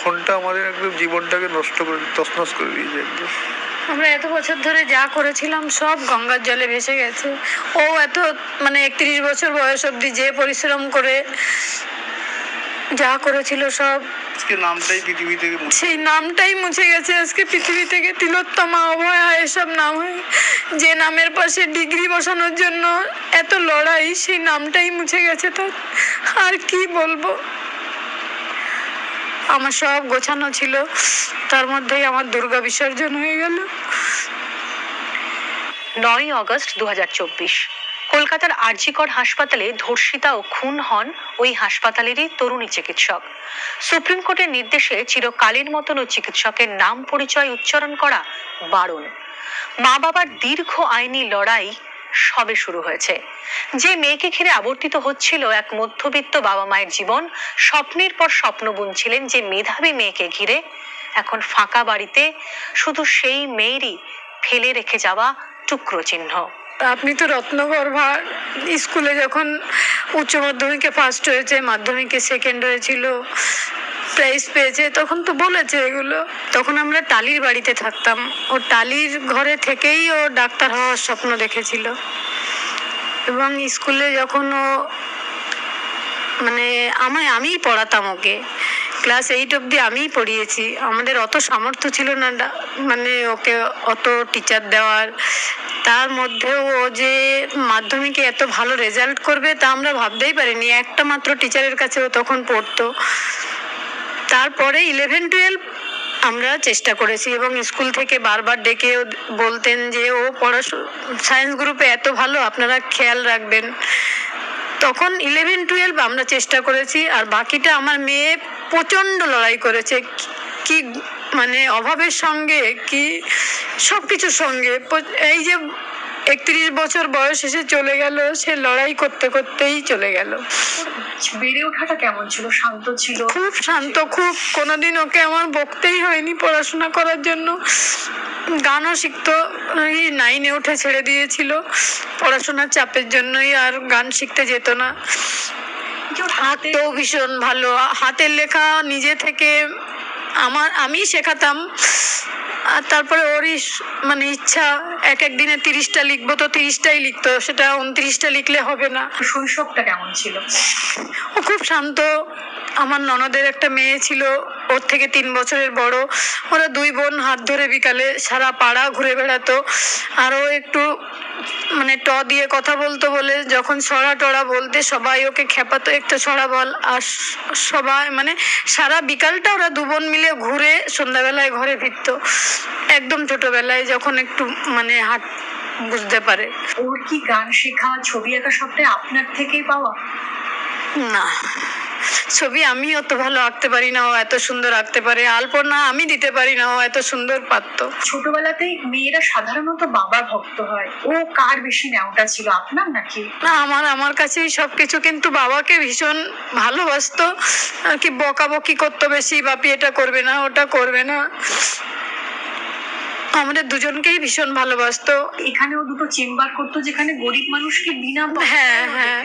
ফোনটা আমাদের একদম জীবনটাকে নষ্ট করে তছনছ করে দিয়েছে একদম। আমরা এত বছর ধরে যা করেছিলাম সব গঙ্গার জলে ভেসে গেছে। ও এত মানে একত্রিশ বছর বয়স অবধি যে পরিশ্রম করে যা করেছিল সব নামটাই পৃথিবী থেকে সেই নামটাই মুছে গেছে। আজকে পৃথিবী থেকে তিলোত্তমা অভয়া এসব নাম হয়ে। যে নামের পাশে ডিগ্রি বসানোর জন্য এত লড়াই সেই নামটাই মুছে গেছে তার। আর কি বলব? আমার সব গোছানো ছিল। তার মধ্যেই আমার দুর্গা বিসর্জন হয়ে গেল। নয় আগস্ট দু কলকাতার আরজিকর হাসপাতালে ধর্ষিতা ও খুন হন ওই হাসপাতালেরই তরুণী চিকিৎসক। সুপ্রিম কোর্টের নির্দেশে চিরকালের মতন ও চিকিৎসকের নাম পরিচয় উচ্চারণ করা বারণ। মা বাবার দীর্ঘ আইনি লড়াই সবে শুরু হয়েছে। যে মেয়েকে ঘিরে আবর্তিত হচ্ছিল এক মধ্যবিত্ত বাবা মায়ের জীবন, স্বপ্নের পর স্বপ্ন বুনছিলেন যে মেধাবী মেয়েকে ঘিরে এখন ফাঁকা বাড়িতে শুধু সেই মেয়েরই ফেলে রেখে যাওয়া টুকরো চিহ্ন। আপনি তো রত্নগর্ভা স্কুলে যখন উচ্চ মাধ্যমিকে ফার্স্ট হয়েছে, মাধ্যমিকে সেকেন্ড হয়েছিল প্রাইজ পেয়েছে, তখন তো বলেছে এগুলো। তখন আমরা টালির বাড়িতে থাকতাম। ও টালির ঘরে থেকেই ও ডাক্তার হওয়ার স্বপ্ন দেখেছিল। এবং স্কুলে যখন ও মানে আমায়, আমিই পড়াতাম ওকে। ক্লাস এইট অবধি আমিই পড়িয়েছি। আমাদের অত সামর্থ্য ছিল না মানে ওকে অত টিচার দেওয়ার। তার মধ্যেও ও যে মাধ্যমিকে এত ভালো রেজাল্ট করবে তা আমরা ভাবতেই পারিনি। একটা মাত্র টিচারের কাছে ও তখন পড়তো। তারপরে ইলেভেন টুয়েলভ আমরা চেষ্টা করেছি এবং স্কুল থেকে বারবার ডেকে বলতেন যে, ও পড়াশোনা সায়েন্স গ্রুপে এত ভালো, আপনারা খেয়াল রাখবেন। তখন ইলেভেন টুয়েলভ আমরা চেষ্টা করেছি আর বাকিটা আমার মেয়ে প্রচণ্ড লড়াই করেছে। কি মানে অভাবের সঙ্গে, কি সব কিছুর সঙ্গে। এই যে একত্রিশ বছর বয়স এসে চলে গেল। সে লড়াই করতে করতেই চলে গেল। বেড়ে ওঠাটা কেমন ছিল? শান্ত ছিল? খুব শান্ত খুব কোনোদিন ওকে আমার বকতেই হয়নি পড়াশোনা করার জন্য। গানও শিখতো এই নাইনে উঠে ছেড়ে দিয়েছিল। পড়াশোনার চাপের জন্যই আর গান শিখতে যেত না। হাতেও ভীষণ ভালো। হাতের লেখা নিজে থেকে আমার আমি শেখাতাম। আর তারপরে ওরই মানে ইচ্ছা এক এক দিনে তিরিশটা লিখব তো তিরিশটাই লিখতো সেটা উনত্রিশটা লিখলে হবে না। শৈশবটা কেমন ছিল? ও খুব শান্ত। আমার ননদের একটা মেয়ে ছিল ওর থেকে তিন বছরের বড়। ওরা দুই বোন হাত ধরে বিকালে সারা পাড়া ঘুরে বেড়াতো। আরও একটু মানে ট দিয়ে কথা বলতো বলে যখন ছড়া টড়া বলতে সবাই ওকে খেপাতো একটু ছড়া বল। আর সবাই মানে সারা বিকালটা ওরা দু বোন মিলে ঘুরে সন্ধ্যাবেলায় ঘরে ফিরতো। একদম ছোটবেলায় যখন একটু মানে হাট বুঝতে পারে। ওর কি গান শেখা ছবি আঁকা সবটাই আপনার থেকেই পাওয়া? না। ছবি আমি অত ভালো আঁকতে পারি না ও এত সুন্দর আঁকতে পারে। আলপনা আমি দিতে পারি না ও এত সুন্দর পারত। ছোটবেলাতেই মেয়েরা সাধারণত বাবা ভক্ত হয়। ও কার বেশি নেওয়াটা ছিল আপনার নাকি? না আমার আমার কাছেই সবকিছু কিন্তু বাবাকে ভীষণ ভালোবাসতো। আর কি বকাবকি করতো বেশি বাপি এটা করবে না ওটা করবে না। আমাদের দুজনকেই ভীষণ ভালোবাসতো। এখানেও দুটো চেম্বার করতো যেখানে গরিব মানুষকে বিনা হ্যাঁ হ্যাঁ।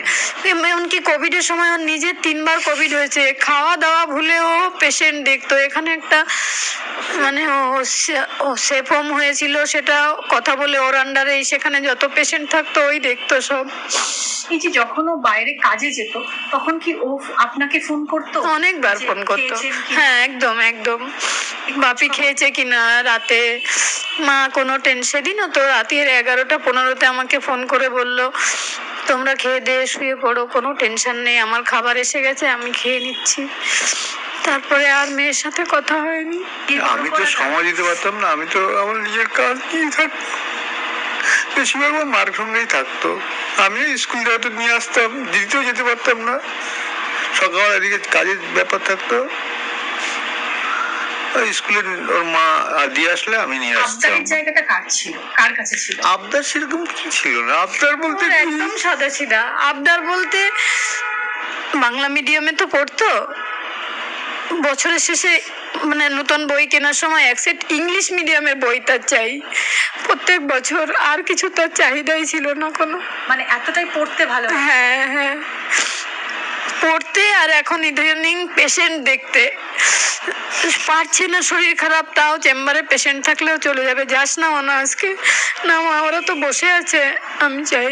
এমনকি কোভিডের সময় ওর নিজের তিনবার কোভিড হয়েছে। খাওয়া দাওয়া ভুলেও পেশেন্ট দেখতো। এখানে একটা মানে ও সেফ হোম হয়েছিল সেটা কথা বলে ওর আন্ডারে সেখানে যত পেশেন্ট থাকতো ওই দেখতো সব। এই যে যখন ও বাইরে কাজে যেত তখন কি ও আপনাকে ফোন করতো? অনেকবার ফোন করতো। হ্যাঁ একদম একদম। বাপি খেয়েছে কিনা রাতে? মা কোনো টেনশন সেদিনও তো। রাতের এগারোটা পনেরোতে আমাকে ফোন করে বলল তোমরা খেয়ে দিয়ে শুয়ে পড়ো কোনো টেনশন নেই। আমার খাবার এসে গেছে আমি খেয়ে নিচ্ছি। তারপরে আর মেয়ের সাথে কথা হয়নি। আমি তো সময় দিতে পারতাম না। আমি তো আমার নিজের কাজ নিয়ে থাকতাম বেশিরভাগ আমার মার সঙ্গেই থাকতো। আমিও স্কুল থেকে নিয়ে আসতাম দিতেও যেতে পারতাম না। সকাল এদিকে কাজের ব্যাপার থাকতো। ওই স্কুলে ওর মা দিয়ে আসলে আমি নিয়ে আসতাম। আবদারের জায়গাটা কার ছিল? কার কাছে ছিল? আবদার সেরকম কিছু ছিল না। আবদার বলতে একদম সাদা সিধা আবদার বলতে বাংলা মিডিয়ামে তো পড়তো। বছরের শেষে মানে নতুন বই কেনার সময় এক সেট ইংলিশ মিডিয়ামের বই তার চাই। প্রত্যেক বছর আর কিছু তার চাহিদাই ছিল না কোনো। মানে এতটাই পড়তে ভালো হ্যাঁ হ্যাঁ। পড়তে আর এখন ইদানিং পেশেন্ট দেখতে। পারছে না শরীর খারাপ তাও চেম্বারে পেশেন্ট থাকলেও চলে যাবে। যাস না মনে আজকে। না মা ওরা তো বসে আছে। আমি চাই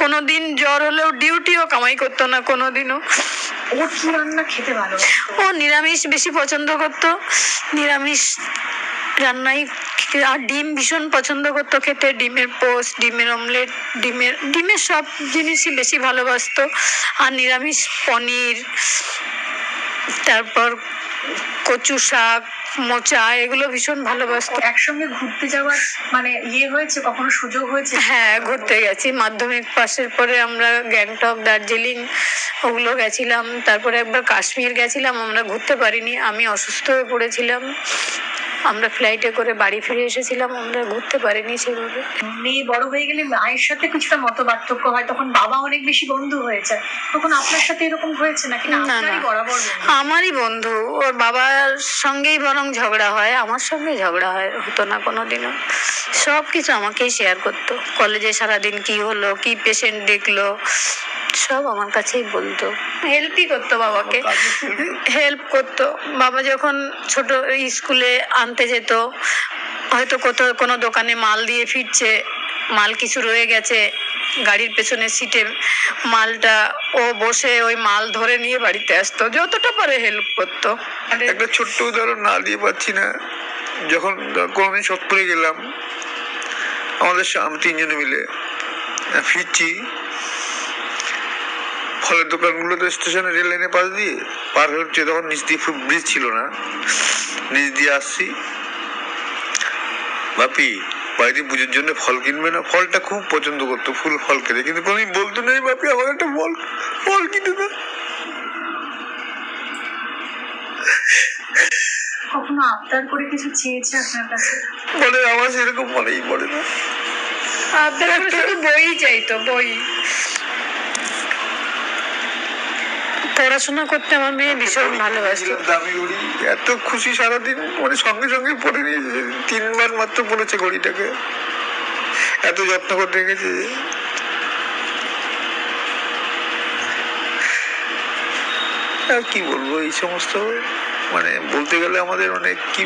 কোনো দিন জ্বর হলেও ডিউটিও কামাই করতো না কোনো দিনও কি রান্না খেতে ভালো ও নিরামিষ বেশি পছন্দ করতো। নিরামিষ রান্নাই আর ডিম ভীষণ পছন্দ করতো খেতে। ডিমের পোস্ট ডিমের অমলেট ডিমের ডিমের সব জিনিসই বেশি ভালোবাসতো। আর নিরামিষ পনির তারপর কচু শাক মোচা এগুলো ভীষণ ভালোবাসতো। একসঙ্গে ঘুরতে যাওয়ার মানে ইয়ে হয়েছে কখনো সুযোগ হয়েছে? হ্যাঁ ঘুরতে গেছি। মাধ্যমিক পাশের পরে আমরা গ্যাংটক দার্জিলিং ওগুলো গেছিলাম। তারপরে একবার কাশ্মীর গেছিলাম আমরা ঘুরতে পারিনি। আমি অসুস্থ হয়ে পড়েছিলাম। আমরা ফ্লাইটে করে বাড়ি ফিরে এসেছিলাম আমরা ঘুরতে পারিনি সেভাবে। মেয়ে বড় হয়ে গেলে মায়ের সাথে কিছুটা মত পার্থক্য হয় তখন বাবা অনেক বেশি বন্ধু হয়ে যায় তখন আপনার সাথে এরকম হয়েছে নাকি? না। বরাবর আমারই বন্ধু। ওর বাবার সঙ্গেই বরং ঝগড়া হয় আমার সঙ্গে ঝগড়া হয় হতো না কোনোদিনও। সব কিছু আমাকেই শেয়ার করতো। কলেজে সারাদিন কি হলো কি পেশেন্ট দেখল সব আমার কাছেই বলতো। হেল্পই করতো বাবাকে। হেল্প করতো। বাবা যখন ছোট স্কুলে আনতে যেত হয়তো কোথাও কোনো দোকানে মাল দিয়ে ফিরছে মাল কিছু রয়ে গেছে গাড়ির পেছনে সিটে মালটা ও বসে ওই মাল ধরে নিয়ে বাড়িতে আসতো। যতটা পারে হেল্প করতো। একটা ছোট্ট উদাহরণ না দিয়ে পাচ্ছি না। যখন কোনোদিন সত্তরে গেলাম আমাদের তিনজনে মিলে ফিরছি ফলের দোকানগুলো তো স্টেশনে রেল লাইনে পাশ দিয়ে। পার হচ্ছে তখন নিচ দিয়ে ব্রিজ ছিল না। নিচ দিয়ে আসছি। বাপি বাড়িতে পুজোর জন্য ফল কিনবে না? ফলটা খুব পছন্দ করতো ফুল ফল খেতে। কিন্তু কোনোদিন বলতো না বাপি আমার একটা ফল ফল কিনে না কখনো আবদার করে কিছু চেয়েছে আপনার কাছে? বলে আমার সেরকম মনেই পড়ে না। আপনার করে শুধু বই চাইতো বই। পড়াশোনা করতে আমার মেয়ে ভীষণ ভালোবাসে এত খুশি সারাদিন মানে সঙ্গে সঙ্গে পরে নিয়েছে। তিনবার মাত্র পড়েছে ঘড়িটাকে। এত যত্ন করে রেখেছে। আর কি বলব, এই সমস্ত মানে বলতে গেলে আমাদের অনেক কি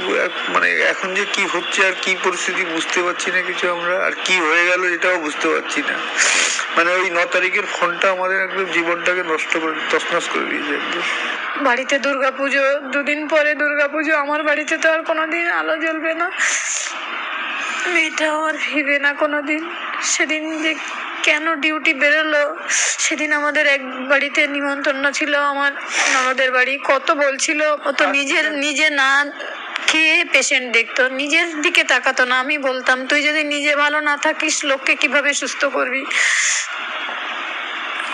মানে এখন যে কি হচ্ছে আর কি পরিস্থিতি বুঝতে পারছি না কিছু আমরা। আর কি হয়ে গেল এটাও বুঝতে পারছি না। মানে ওই ন তারিখের ফোনটা আমাদের একদম জীবনটাকে নষ্ট করে, তছনছ করে দিয়েছে বাড়িতে দুর্গা পুজো দুদিন পরে দুর্গা পুজো আমার বাড়িতে তো আর কোনোদিন আলো জ্বলবে না। মেয়েটাও আর ফিরবে না কোনোদিন। সেদিন যে কেন ডিউটি বেরোলো সেদিন আমাদের এক বাড়িতে নিমন্ত্রণ ছিল আমার ননদের বাড়ি। কত বলছিল ও তো নিজের, নিজে না খেয়ে পেশেন্ট দেখতো, নিজের দিকে তাকাতো না। আমি বলতাম, তুই যদি নিজে ভালো না থাকিস, লোককে কীভাবে সুস্থ করবি?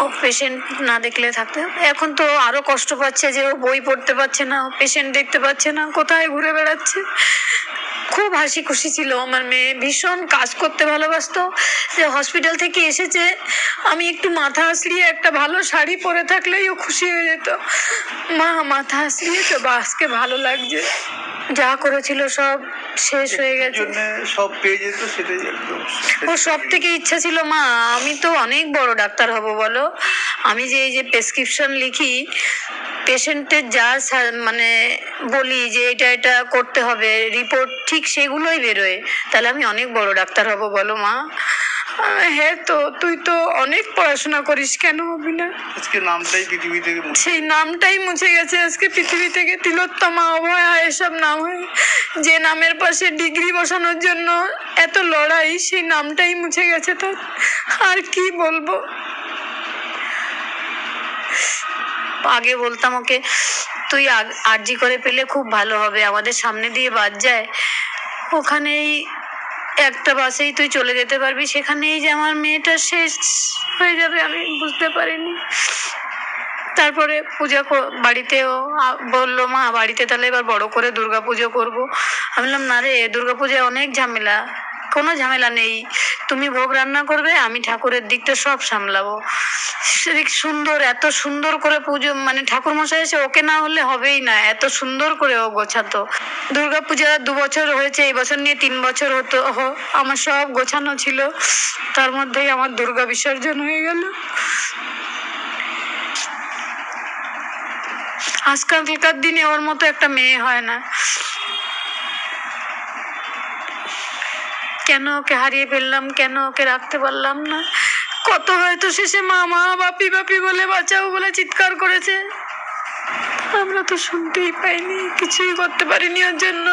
ও পেশেন্ট না দেখলে থাকতে। এখন তো আরও কষ্ট পাচ্ছে যে ও বই পড়তে পারছে না পেশেন্ট দেখতে পাচ্ছে না, কোথায় ঘুরে বেড়াচ্ছে? খুব হাসি খুশি ছিল। আমার মেয়ে ভীষণ কাজ করতে ভালোবাসতো। যে হসপিটাল থেকে এসেছে। আমি একটু মাথা আসলিয়ে একটা ভালো শাড়ি পরে থাকলেই ও খুশি হয়ে যেত। মা মাথা আসলিয়েছো বা আজকে ভালো লাগছে। যা করেছিল সব শেষ হয়ে গেছে। সব পেয়ে যেত সেটাই একদম। ও সব থেকে ইচ্ছা ছিল মা আমি তো অনেক বড় ডাক্তার হব বলো। আমি যে এই যে প্রেসক্রিপশন লিখি পেশেন্টের যা মানে বলি যে এটা এটা করতে হবে রিপোর্ট ঠিক সেগুলোই বেরোয়। তাহলে আমি অনেক বড় ডাক্তার হব বলো মা। হ্যাঁ তো তুই তো অনেক পড়াশোনা করিস কেন হবি না আজকে নামটাই পৃথিবী থেকে সেই নামটাই মুছে গেছে আজকে পৃথিবী থেকে তিলোত্তমা অভয়া এসব নাম হয়ে। যে নামের পাশে ডিগ্রি বসানোর জন্য এত লড়াই সেই নামটাই মুছে গেছে তো আর কি বলব? আগে বলতাম ওকে, তুই আরজি করে পেলে খুব ভালো হবে, আমাদের সামনে দিয়ে বাদ যায়। ওখানেই একটা বাসেই তুই চলে যেতে পারবি, সেখানেই যে আমার মেয়েটা শেষ হয়ে যাবে আমি বুঝতে পারিনি। তারপরে পূজা বাড়িতেও বলল, মা, বাড়িতে তাহলে এবার বড় করে দুর্গা পুজো করব। আমি বললাম, না রে দুর্গা পূজায় অনেক ঝামেলা। কোনো ঝামেলা নেই। তুমি ভোগ রান্না করবে, আমি ঠাকুরের দিকটা সব সামলাবো। সুন্দর, এত সুন্দর করে পুজো মানে ঠাকুর মশাই এসে ওকে না হলে হবেই না, এত সুন্দর করে ও গোছাতো। দুর্গা পূজা দু বছর হয়েছে, এই বছর নিয়ে তিন বছর হতো আমার সব গোছানো ছিল। তার মধ্যেই আমার দুর্গা বিসর্জন হয়ে গেল। আজকালকার দিনে ওর মতো একটা মেয়ে হয় না। কেন ওকে হারিয়ে ফেললাম? কেন ওকে রাখতে পারলাম না? কত হয়তো শেষে মামা বাপি বাপি বলে বাঁচাও বলে চিৎকার করেছে। আমরা তো শুনতেই পাইনি, কিছুই করতে পারিনি ওর জন্য।